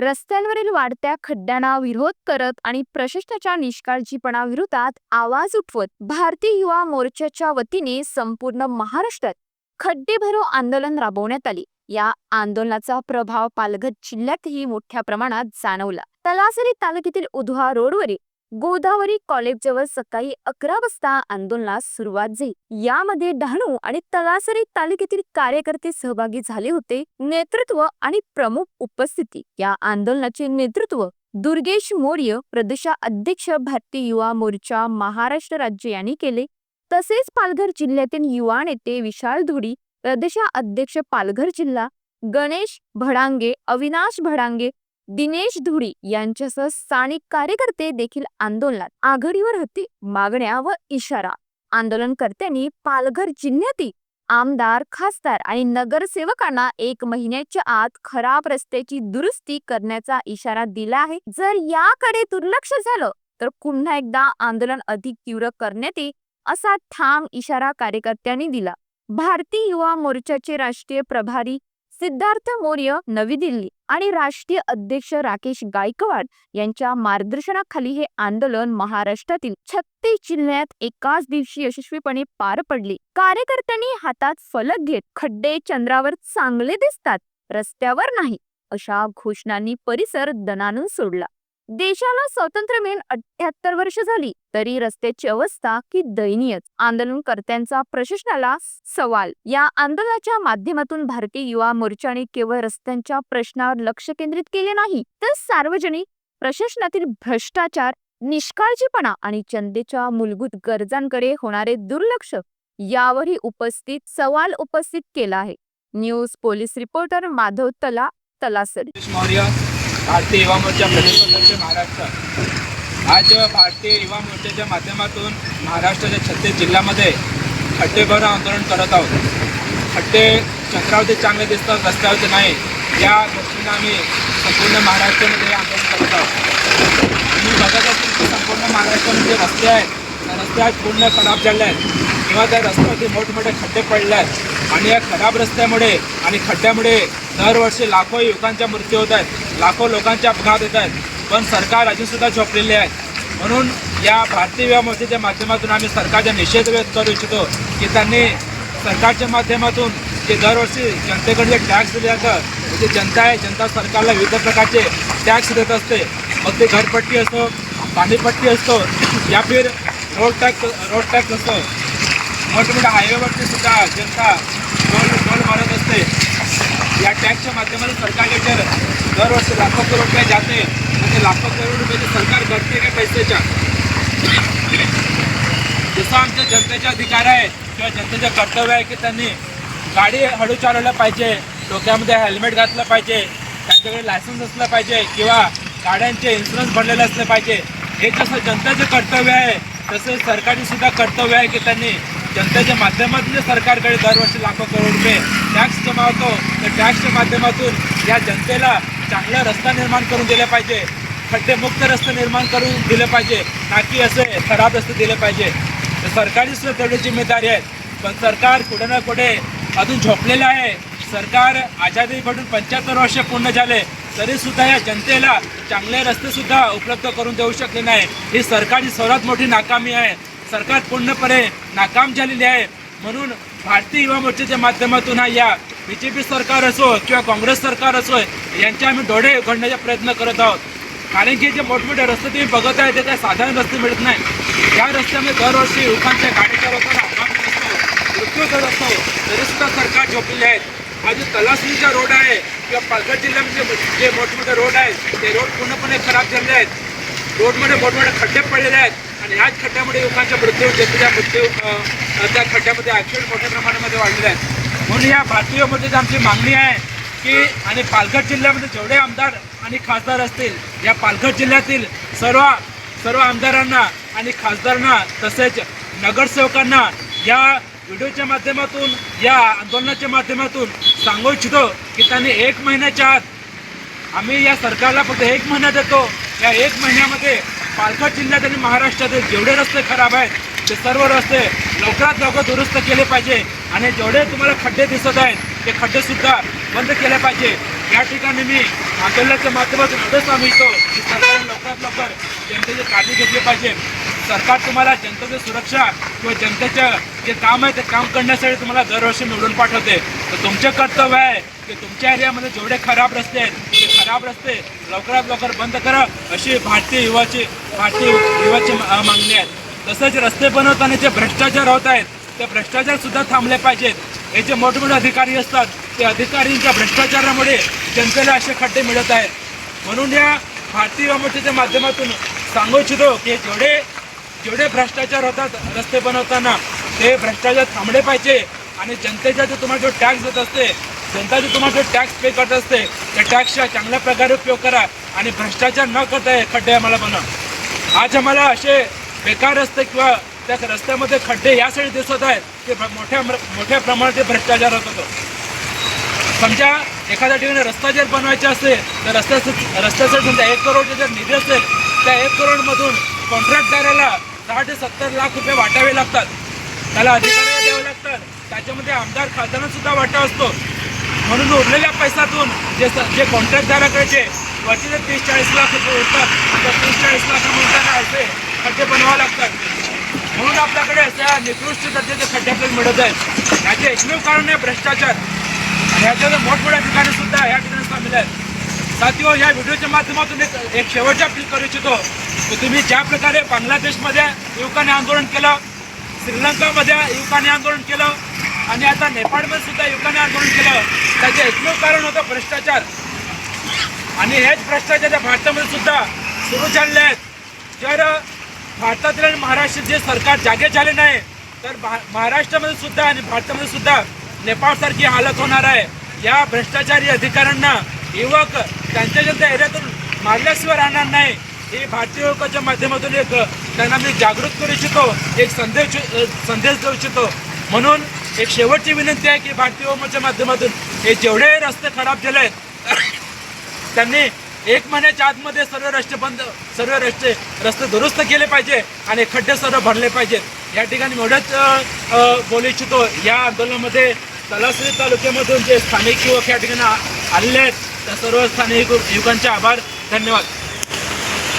रस्त्यांवरील वाढत्या खड्ड्यांना विरोध करत आणि प्रशासनाच्या निष्काळजीपणा विरोधात आवाज उठवत भारतीय युवा मोर्चाच्या वतीने संपूर्ण महाराष्ट्रात खड्डे भरो आंदोलन राबवण्यात आले. या आंदोलनाचा प्रभाव पालघर जिल्ह्यातही मोठ्या प्रमाणात जाणवला. तलासरी तालुक्यातील उधवा रोडवरील गोदावरी कॉलेजजवळ सकाळी अकरा वाजता आंदोलनास सुरुवात झाली. यामध्ये डहाणू आणि तलासरी तालुक्यातील कार्यकर्ते सहभागी झाले होते. नेतृत्व आणि प्रमुख उपस्थिती. या आंदोलनाचे नेतृत्व दुर्गेश मौर्य प्रदेशा अध्यक्ष भारतीय युवा मोर्चा महाराष्ट्र राज्य यांनी केले. तसेच पालघर जिल्ह्यातील युवा नेते विशाल धुडी प्रदेशा अध्यक्ष पालघर जिल्हा गणेश भडांगे अविनाश भडांगे दिनेश धुडी यांच्यासह स्थानिक कार्यकर्ते देखील आंदोलनात आघाडीवर होती मागण्या व इशारा. आंदोलनकर्त्यांनी पालघर जिल्ह्यातील आमदार खासदार आणि नगरसेवकांना एक महिन्याच्या आत खराब रस्त्याची दुरुस्ती करण्याचा इशारा दिला आहे. जर याकडे दुर्लक्ष झालं तर पुन्हा एकदा आंदोलन अधिक तीव्र करण्यात येईल असा ठाम इशारा कार्यकर्त्यांनी दिला. भारतीय युवा मोर्चाचे राष्ट्रीय प्रभारी सिद्धार्थ मौर्य नवी दिल्ली आणि राष्ट्रीय अध्यक्ष राकेश गायकवाड यांच्या मार्गदर्शनाखाली हे आंदोलन महाराष्ट्रातील छत्तीस जिल्ह्यात एकाच दिवशी यशस्वीपणे पार पडले. कार्यकर्त्यांनी हातात फलक घेत खड्डे चंद्रावर चांगले दिसतात रस्त्यावर नाही अशा घोषणांनी परिसर दणानून सोडला. देशाला स्वातंत्र्य मिळून अठ्याहत्तर वर्ष झाली तरी रस्त्याची अवस्था की दयनीयच आंदोलनकर्त्यांचा प्रशासनाला सवाल. या आंदोलनाच्या माध्यमातून भारतीय युवा मोर्चाने केवळ रस्त्यांच्या प्रश्नावर लक्ष केंद्रित केले नाही तर सार्वजनिक प्रशासनातील भ्रष्टाचार निष्काळजीपणा आणि जनतेच्या मूलभूत गरजांकडे होणारे दुर्लक्ष यावरही उपस्थित सवाल उपस्थित केला आहे. न्यूज पोलीस रिपोर्टर माधव तला तलासरी. भारतीय युवा मोर्चा प्रदेश अध्यक्ष महाराष्ट्र. आज भारतीय युवा मोर्चाच्या माध्यमातून महाराष्ट्राच्या छत्तीस जिल्ह्यामध्ये खड्डेभर आंदोलन करत आहोत. खड्डे चंद्रावरती चांगले दिसतात रस्त्यावरती नाही. या दृष्टीनं आम्ही संपूर्ण महाराष्ट्रामध्ये आंदोलन करत आहोत. मी बघत असतो की संपूर्ण महाराष्ट्रामध्ये रस्ते आहेत. रस्ते आज पूर्ण खराब झाले आहेत. किंवा त्या रस्त्यावरती मोठमोठे खड्डे पडले आहेत आणि या खराब रस्त्यामुळे आणि खड्ड्यामुळे दरवर्षी लाखो युवकांच्या मृत्यू होत आहेत लाखो लोकांचे अपघात होत आहेत. पण सरकार अजूनसुद्धा झोपलेले आहे. म्हणून या भारतीय युवा मोर्चाच्या माध्यमातून आम्ही सरकारचा निषेध व्यक्त करू इच्छितो की त्यांनी सरकारच्या माध्यमातून जे दरवर्षी जनतेकडे जे टॅक्स दिले जातं जे म्हणजे जनता आहे जनता सरकारला विविध प्रकारचे टॅक्स देत असते. मग ते घरपट्टी असो पाणीपट्टी असतो या फिर रोड टॅक्स रोड टॅक्स असतो मोठमोठ्या हायवेवरती सुद्धा जनता टोल टोल मारत असते. या टॅक्सच्या माध्यमातून सरकारने जर दरवर्षी लाखो करोड रुपये जाते. म्हणजे लाखो करोड रुपये सरकार भरते काय पैशाच्या? जसं आमच्या जनतेचा अधिकार आहे किंवा जनतेचं कर्तव्य आहे की त्यांनी गाडी हळू चालवलं पाहिजे डोक्यामध्ये हेल्मेट घातलं पाहिजे त्यांच्याकडे लायसन्स असलं पाहिजे किंवा गाड्यांचे इन्शुरन्स भरलेले असले पाहिजे. हे जसं जनतेचं कर्तव्य आहे तसं सरकारचे सुद्धा कर्तव्य आहे की त्यांनी जनतेच्या माध्यमातून जे सरकारकडे दरवर्षी लाखो करोड रुपये टॅक्स जमा होतो त्या टॅक्सच्या माध्यमातून या जनतेला चांगला रस्ता निर्माण करून दिले पाहिजे. खड्डेमुक्त रस्ते निर्माण करून दिले पाहिजे. ना की असे खराब रस्ते दिले पाहिजे. तर सरकारची सुद्धा तेवढी जिम्मेदारी आहे. पण सरकार कुठे ना कुठे अजून झोपलेलं आहे. सरकार आझादीकडून पंच्याहत्तर वर्ष पूर्ण झाले. तरी सुद्धा या जनतेला चांगले रस्ते सुद्धा उपलब्ध करून देऊ शकले नाही. ही सरकारची सर्वात मोठी नाकामी आहे. सरकार पूर्णपणे नाकाम झालेली आहे. म्हणून भारतीय युवा मोर्चाच्या माध्यमातून हा या बी जे पी सरकार असो किंवा काँग्रेस सरकार असो यांचे आम्ही डोळे उघडण्याचा प्रयत्न करत आहोत. कारण की जे मोठमोठे रस्ते तुम्ही बघत आहे ते काय साधारण रस्ते मिळत नाही. या रस्त्यामध्ये दरवर्षी युवकांच्या गाडीच्या लोकांना अपघात असतो मृत्यू करत असतो. तरीसुद्धा सरकार झोपलेले आहेत हा जो तलासरीचा रोड आहे किंवा पालघर जिल्ह्यामध्ये जे मोठमोठे रोड आहेत ते रोड पूर्णपणे खराब झालेले आहेत. रोडमध्ये मोठमोठे खड्डे पडलेले आहेत. आणि ह्याच खड्ड्यामुळे युवकांच्या मृत्यू ज्यांच्या मृत्यू त्या खड्ड्यामध्ये ॲक्सिडेंट मोठ्या प्रमाणामध्ये वाढलेले आहेत. म्हणून या भारतीयमध्ये आमची मागणी आहे की आणि पालघर जिल्ह्यामध्ये जेवढे आमदार आणि खासदार असतील या पालघर जिल्ह्यातील सर्व सर्व आमदारांना आणि खासदारांना तसेच नगरसेवकांना या व्हिडिओच्या माध्यमातून या आंदोलनाच्या माध्यमातून सांगू इच्छितो की त्यांनी एक महिन्याच्या आत आम्ही या सरकारला फक्त एक महिना देतो. या एक महिन्यामध्ये पालघर जिल्ह्यात आणि महाराष्ट्रातील जेवढे रस्ते खराब आहेत ते सर्व रस्ते लवकरात लवकर दुरुस्त केले पाहिजे. आणि जेवढे तुम्हाला खड्डे दिसत आहेत ते खड्डेसुद्धा बंद केले पाहिजे. या ठिकाणी मी आंदोलनाच्या माध्यमातून एवढंच सांगितो की सरकारने लवकरात लवकर जनतेची काळजी घेतली पाहिजे. सरकार तुम्हाला जनतेची सुरक्षा किंवा जनतेचं जे काम आहे ते काम करण्यासाठी तुम्हाला दरवर्षी निवडून पाठवते. तर तुमचे कर्तव्य आहे की तुमच्या एरियामध्ये जेवढे खराब रस्ते आहेत खराब रस्ते लवकरात लवकर बंद करा अशी भारतीय युवाची भारतीय युवाची मा- मागणी आहे. तसंच रस्ते बनवताना जे भ्रष्टाचार होत आहेत ते भ्रष्टाचार सुद्धा थांबले पाहिजेत. हे जे मोठमोठे अधिकारी असतात ते अधिकारींच्या भ्रष्टाचारामुळे जनतेला असे खड्डे मिळत आहेत. म्हणून या भारतीय युवा मोर्चाच्या माध्यमातून सांगू इच्छितो की जेवढे जेवढे भ्रष्टाचार होतात रस्ते बनवताना ते भ्रष्टाचार थांबले पाहिजे. आणि जनतेचा जो तुम्हाला जो टॅक्स देत असते जनता जी तुम्हाला टॅक्स पे करत असते त्या टॅक्सचा चांगल्या प्रकारे उपयोग करा आणि भ्रष्टाचार न करता हे खड्डे आम्हाला बनवा. आज आम्हाला असे बेकार रस्ते किंवा त्या रस्त्यामध्ये खड्डे यासाठी दिसत आहेत की मोठ्या मोठ्या प्रमाणात ते भ्रष्टाचार होत होतो. समजा एखाद्या ठिकाणी रस्ता जर बनवायचा असेल तर रस्त्यासाठी रस्त्यासाठी समजा एक करोड जर निधी असेल त्या एक करोडमधून कॉन्ट्रॅक्टदाराला सहा ते सत्तर लाख रुपये वाटावे लागतात. त्याला अधिकाऱ्याला द्यावे लागतात. त्याच्यामध्ये आमदार खासदारांसुद्धा वाटा असतो. म्हणून उरलेल्या पैशातून जे स- जे कॉन्ट्रॅक्टदाराकडे जे वरचे जे तीस चाळीस लाख रुपये उरतात. त्या तीस चाळीस लाखामध्ये काय असे खड्डे बनवावे लागतात. म्हणून आपल्याकडे अशा निकृष्ट दर्जाचे खड्डे आपल्याला मिळत आहेत. याचे एकमेव कारण आहे भ्रष्टाचार. आणि ह्याच्या मोठमोठ्या ठिकाणी सुद्धा या ठिकाणी सामील आहेत. साथियो या व्हिडिओच्या माध्यमातून एक एक शेवटचा अपील करू इच्छितो की तुम्ही ज्या प्रकारे बांगलादेशमध्ये युवकांनी आंदोलन केलं श्रीलंकामध्ये युवकांनी आंदोलन केलं आणि आता नेपाळमध्ये सुद्धा युवकांनी आंदोलन केलं. त्याचे एकमेव कारण होतं भ्रष्टाचार. आणि हेच भ्रष्टाचार भारतामध्ये सुद्धा सुरू झालेले आहेत. जर भारतातील आणि महाराष्ट्र जे सरकार जागे झाले नाही तर भा- महाराष्ट्रामध्ये सुद्धा आणि भारतामध्ये सुद्धा नेपाळसारखी हालत होणार आहे. या भ्रष्टाचारी अधिकाऱ्यांना युवक त्यांच्या त्यांच्या एरियातून मारल्याशिवाय राहणार नाही. हे भारतीय युवकाच्या माध्यमातून एक त्यांना मी जागृत करू इच्छितो एक संदेश संदेश देऊ इच्छितो. म्हणून एक शेवटची विनंती आहे की भारतीय युवकाच्या माध्यमातून हे जेवढे रस्ते खराब झाले आहेत त्यांनी एक महिन्याच्या आतमध्ये सर्व रस्ते बंद सर्व रस्ते रस्ते दुरुस्त केले पाहिजे आणि खड्डे सर्व भरले पाहिजेत. या ठिकाणी एवढंच बोलू इच्छितो या आंदोलनामध्ये तलासरी तालुक्यामधून जे स्थानिक युवक या ठिकाणी आलेले आहेत त्या सर्व स्थानिक युवकांचे आभार धन्यवाद.